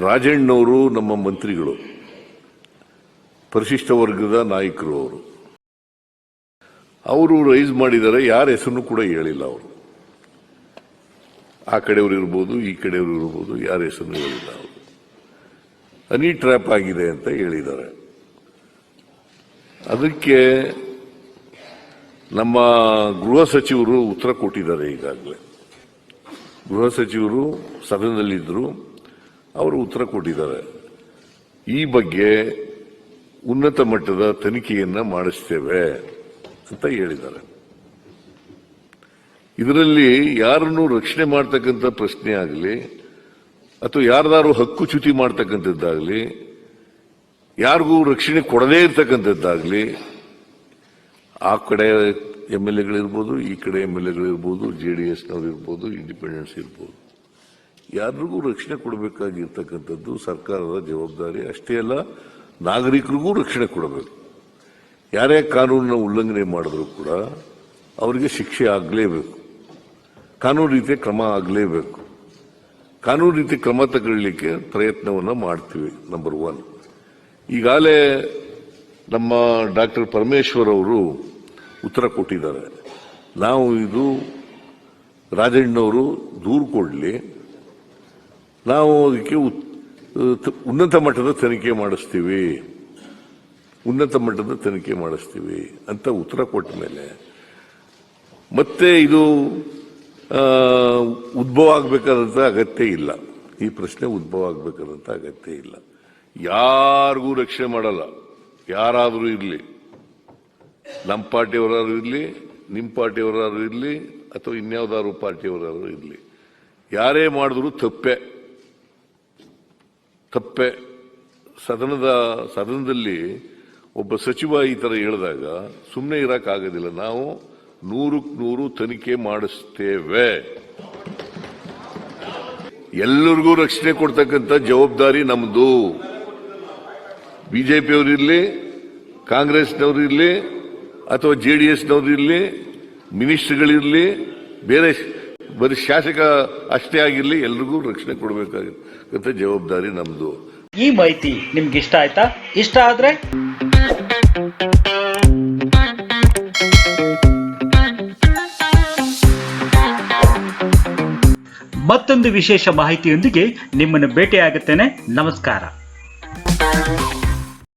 ರಾಜಣ್ಣವರು ನಮ್ಮ ಮಂತ್ರಿಗಳು. ಪರಿಶಿಷ್ಟ ವರ್ಗದ ನಾಯಕರು ಅವರು. ಅವರು ರೈಸ್ ಮಾಡಿದ್ದಾರೆ ಯಾರ ಹೆಸರು ಕೂಡ ಹೇಳಿಲ್ಲ ಅವರು. ಆ ಕಡೆಯವರು ಇರ್ಬೋದು, ಈ ಕಡೆಯವರು ಇರ್ಬೋದು, ಯಾರ ಹೆಸರು ಹೇಳಿಲ್ಲ ಅವರು. ಹನಿ ಟ್ರ್ಯಾಪ್ ಆಗಿದೆ ಅಂತ ಹೇಳಿದ್ದಾರೆ. ಅದಕ್ಕೆ ನಮ್ಮ ಗೃಹ ಸಚಿವರು ಉತ್ತರ ಕೊಟ್ಟಿದ್ದಾರೆ ಈಗಾಗಲೇ. ಗೃಹ ಸಚಿವರು ಸದನದಲ್ಲಿದ್ದರು. ಅವರು ಉತ್ತರ ಕೊಟ್ಟಿದ್ದಾರೆ. ಈ ಬಗ್ಗೆ ಉನ್ನತ ಮಟ್ಟದ ತನಿಖೆಯನ್ನ ಮಾಡಿಸ್ತೇವೆ ಅಂತ ಹೇಳಿದ್ದಾರೆ. ಇದರಲ್ಲಿ ಯಾರನ್ನು ರಕ್ಷಣೆ ಮಾಡ್ತಕ್ಕಂಥ ಪ್ರಶ್ನೆ ಆಗಲಿ, ಅಥವಾ ಯಾರ್ದಾರು ಹಕ್ಕು ಚ್ಯುತಿ ಮಾಡ್ತಕ್ಕಂಥದ್ದಾಗಲಿ, ಯಾರಿಗೂ ರಕ್ಷಣೆ ಕೊಡದೇ ಇರ್ತಕ್ಕಂಥದ್ದಾಗಲಿ, ಆ ಕಡೆ ಎಂ ಎಲ್ ಎಗಳಿರ್ಬೋದು, ಈ ಕಡೆ ಎಂ ಎಲ್ ಎಗಳಿರ್ಬೋದು, ಜೆ ಡಿ ಎಸ್ನವ್ರು ಇರ್ಬೋದು, ಇಂಡಿಪೆಂಡೆನ್ಸ್ ಇರ್ಬೋದು. ಯಾರಿಗೂ ರಕ್ಷಣೆ ಕೊಡಬೇಕಾಗಿರ್ತಕ್ಕಂಥದ್ದು ಸರ್ಕಾರದ ಜವಾಬ್ದಾರಿ. ಅಷ್ಟೇ ಅಲ್ಲ, ನಾಗರಿಕರಿಗೂ ರಕ್ಷಣೆ ಕೊಡಬೇಕು. ಯಾರೇ ಕಾನೂನಿನ ಉಲ್ಲಂಘನೆ ಮಾಡಿದ್ರೂ ಕೂಡ ಅವರಿಗೆ ಶಿಕ್ಷೆ ಆಗಲೇಬೇಕು. ಕಾನೂನು ರೀತಿಯ ಕ್ರಮ ಆಗಲೇಬೇಕು. ಕಾನೂನು ರೀತಿ ಕ್ರಮ ತಗೊಳ್ಳಿಕ್ಕೆ ಪ್ರಯತ್ನವನ್ನು ಮಾಡ್ತೀವಿ ನಂಬರ್ ಒನ್ ಈಗಾಗಲೇ ನಮ್ಮ ಡಾಕ್ಟರ್ ಪರಮೇಶ್ವರ್ ಅವರು ಉತ್ತರ ಕೊಟ್ಟಿದ್ದಾರೆ. ನಾವು ಇದು ರಾಜಣ್ಣವರು ದೂರು ಕೊಡಲಿ ನಾವು ಅದಕ್ಕೆ ಉನ್ನತ ಮಟ್ಟದ ತನಿಖೆ ಮಾಡಿಸ್ತೀವಿ. ಉನ್ನತ ಮಟ್ಟದ ತನಿಖೆ ಮಾಡಿಸ್ತೀವಿ ಅಂತ ಉತ್ತರ ಕೊಟ್ಟ ಮೇಲೆ ಮತ್ತೆ ಇದು ಉದ್ಭವ ಆಗಬೇಕಾದಂಥ ಅಗತ್ಯ ಇಲ್ಲ. ಈ ಪ್ರಶ್ನೆ ಉದ್ಭವ ಆಗಬೇಕಾದಂಥ ಅಗತ್ಯ ಇಲ್ಲ. ಯಾರಿಗೂ ರಕ್ಷಣೆ ಮಾಡಲ್ಲ. ಯಾರಾದರೂ ಇರಲಿ. ನಮ್ಮ ಪಾರ್ಟಿಯವರಾದ್ರು ಇರಲಿ, ನಿಮ್ಮ ಪಾರ್ಟಿಯವರಾದ್ರು ಇರಲಿ, ಅಥವಾ ಇನ್ಯಾವುದಾದ್ರು ಪಾರ್ಟಿಯವರಾದ್ರು ಇರಲಿ. ಯಾರೇ ಮಾಡಿದ್ರು ತಪ್ಪೆ. ತಪ್ಪೆ ಸದನದ, ಸದನದಲ್ಲಿ ಒಬ್ಬ ಸಚಿವ ಈ ಥರ ಹೇಳಿದಾಗ ಸುಮ್ಮನೆ ಇರೋಕ್ಕಾಗೋದಿಲ್ಲ, ನಾವು ನೂರಕ್ಕೆ ನೂರು ತನಿಖೆ ಮಾಡಿಸ್ತೇವೆ. ಎಲ್ಲರಿಗೂ ರಕ್ಷಣೆ ಕೊಡ್ತಕ್ಕಂಥ ಜವಾಬ್ದಾರಿ ನಮ್ದು. ಬಿಜೆಪಿಯವರು ಇರಲಿ, ಕಾಂಗ್ರೆಸ್ನವರು ಇರಲಿ, ಅಥವಾ ಜೆ ಡಿ ಎಸ್ನವರು ಇರಲಿ, ಮಿನಿಸ್ಟರ್ಗಳಿರಲಿ, ಬೇರೆ ಬರೀ ಶಾಸಕ ಅಷ್ಟೇ ಆಗಿರಲಿ, ಎಲ್ರಿಗೂ ರಕ್ಷಣೆ ಕೊಡಬೇಕಾಗಿರುತ್ತೆ ಜವಾಬ್ದಾರಿ ನಮ್ದು. ಈ ಮಾಹಿತಿ ನಿಮ್ಗೆ ಇಷ್ಟ ಆಯ್ತಾ? ಇಷ್ಟ ಆದ್ರೆ ಮತ್ತೊಂದು ವಿಶೇಷ ಮಾಹಿತಿಯೊಂದಿಗೆ ನಿಮ್ಮನ್ನು ಭೇಟಿಯಾಗುತ್ತೇನೆ. ನಮಸ್ಕಾರ.